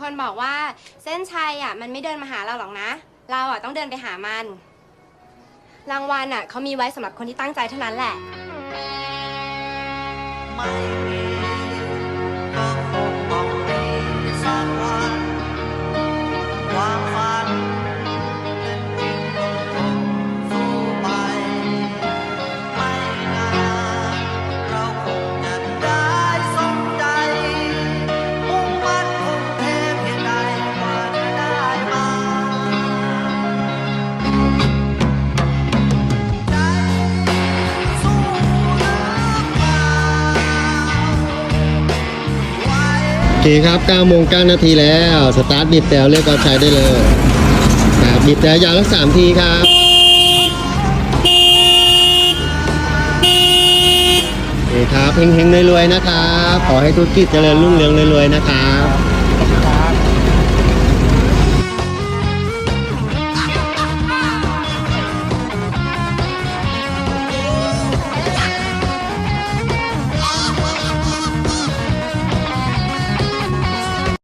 คนบอกว่าเส้นชัยอะมันไม่เดินมาหาเราหรอกนะ เราอะต้องเดินไปหามัน รางวัลอะเขามีไว้สำหรับคนที่ตั้งใจเท่านั้นแหละ ไม่ เคครับ9โมง9นาทีแล้ว สตาร์ทบีบแต่เรียกเอาใช้ได้เลยครับบีบแต่ยาวทั้งสามทีครับ โอเคครับเฮงๆรวยๆนะครับ ขอให้ธุรกิจเจริญรุ่งเรืองรวยๆนะครับ